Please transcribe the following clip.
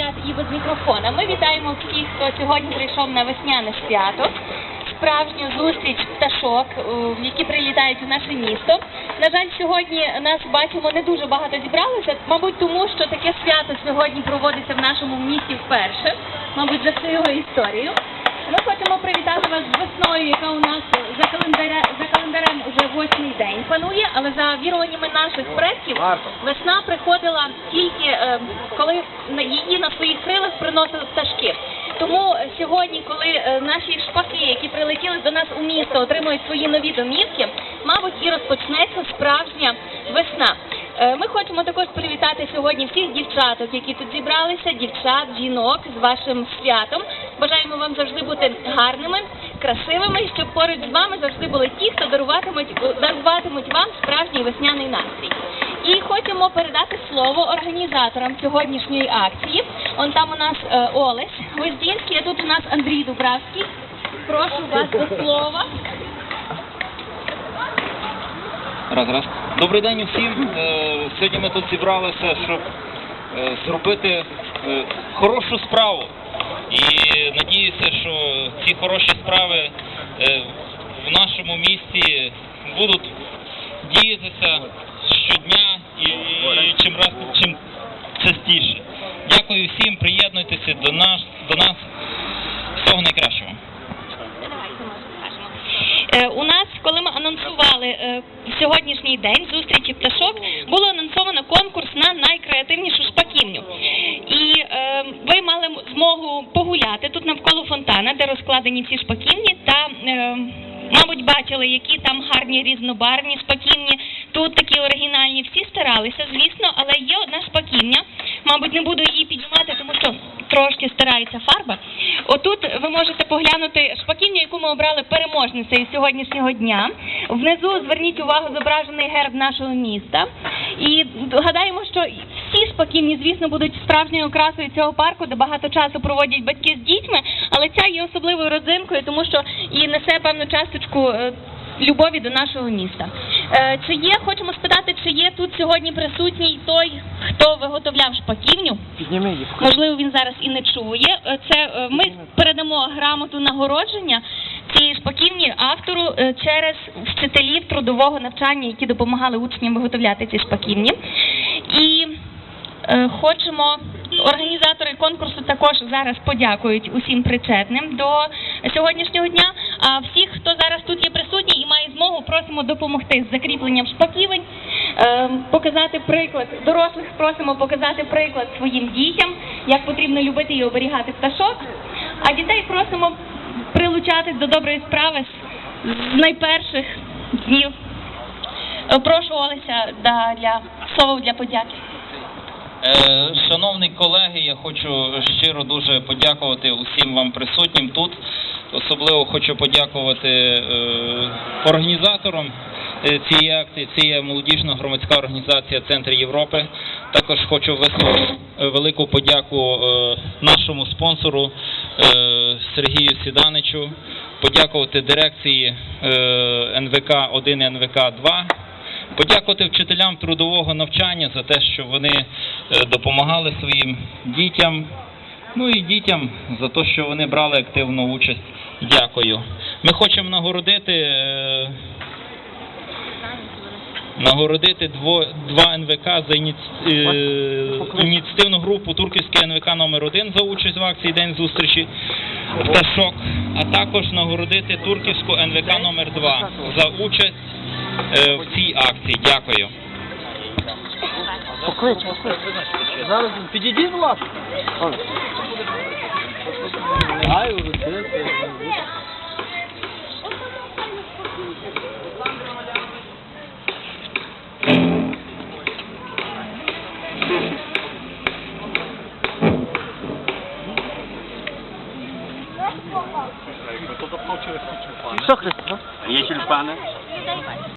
розмовляти і без мікрофона. Ми вітаємо всіх, хто сьогодні прийшов на весняне свято. Справжню зустріч пташок, е, які прилітають у наше місто. На жаль, сьогодні нас бачимо не дуже багато зібралося, мабуть, тому що таке свято сьогодні проводиться в нашому місті вперше, мабуть, за всю його історію. Ми хочемо привітати вас з весною, яка у нас за календаря за календарем уже восьмий день панує, але за віруваннями наших предків весна приходила тільки е, коли її на своїх крилах приносили пташки. Тому е, сьогодні, коли е, наші шпаки, які прилетіли до нас у місто, отримують свої нові домівки, мабуть, і розпочнеться справжня весна. Е, Ми хочемо також привітати сьогодні всіх дівчаток, які тут зібралися, дівчат, жінок з вашим святом. Бажаємо вам завжди бути гарними, красивими, щоб поруч з вами завжди були ті, хто даруватимуть, даруватимуть вам справжній весняний настрій. І хочемо передати слово організаторам сьогоднішньої акції. Он там у нас е, Олесь Гвоздінський, а тут у нас Андрій Дубравський. Прошу вас до слова. Раз, раз. Добрий день усім. Е, Сьогодні ми тут зібралися, щоб е, зробити е, хорошу справу. І надіюся, що ці хороші справи е, в нашому місті будуть діятися щодня і, чим раз чим частіше. Дякую всім, приєднуйтеся до нас, до нас. Всього найкращого. Е, У нас, коли ми анонсували е, сьогоднішній день зустрічі пташок, було анонсовано конкурс на найкреативнішу шпаківню. Змогу погуляти тут навколо фонтана, де розкладені ці шпаківні, та, е, мабуть, бачили, які там гарні різнобарвні шпаківні. Тут такі оригінальні, всі старалися, звісно, але є одна шпаківня. Мабуть, не буду її піднімати, тому що трошки старається фарба. Отут ви можете поглянути шпаківню, яку ми обрали переможницею сьогоднішнього дня. Внизу зверніть увагу зображений герб нашого міста. І гадаємо, що всі шпаківні, звісно, будуть справжньою окрасою цього парку, де багато часу проводять батьки з дітьми, але ця є особливою родзинкою, тому що і несе певну часточку. е, Любові до нашого міста. Е, чи є, хочемо спитати, чи є тут сьогодні присутній той, хто виготовляв шпаківню? Можливо, він зараз і не чує. Е, Це ми передамо грамоту нагородження цієї шпаківні автору через вчителів трудового навчання, які допомагали учням виготовляти ці шпаківні. І хочемо. Організатори конкурсу також зараз подякують усім причетним до сьогоднішнього дня. А всіх, хто зараз тут є присутній і має змогу, просимо допомогти з закріпленням шпаківень, е, показати приклад. Дорослих просимо показати приклад своїм дітям, як потрібно любити і оберігати пташок. А дітей просимо прилучати до доброї справи з, найперших днів. Е, Прошу Олеся для слово для подяки. Е, Шановні колеги, я хочу щиро дуже подякувати усім вам присутнім тут. Особливо хочу подякувати е, організаторам е, цієї акції. Це є молодіжна громадська організація Центр Європи. Також хочу висловити велику подяку нашому спонсору Сергію Сіданичу, подякувати дирекції НВК 1 НВК 2 Подякувати вчителям трудового навчання за те, що вони е, допомагали своїм дітям. Ну і дітям за те, що вони брали активну участь. Дякую. Ми хочемо нагородити, е, нагородити дво, два НВК за ініці- е, ініціативну групу Турківський НВК номер 1 за участь в акції День зустрічі пташок, а також нагородити Турківську НВК номер 2 за участь е, в цій акції. Дякую. Поклич, поклич. Зараз підійдіть, будь ласка. Ай, урочисто. Що, Христо? Є тюльпани?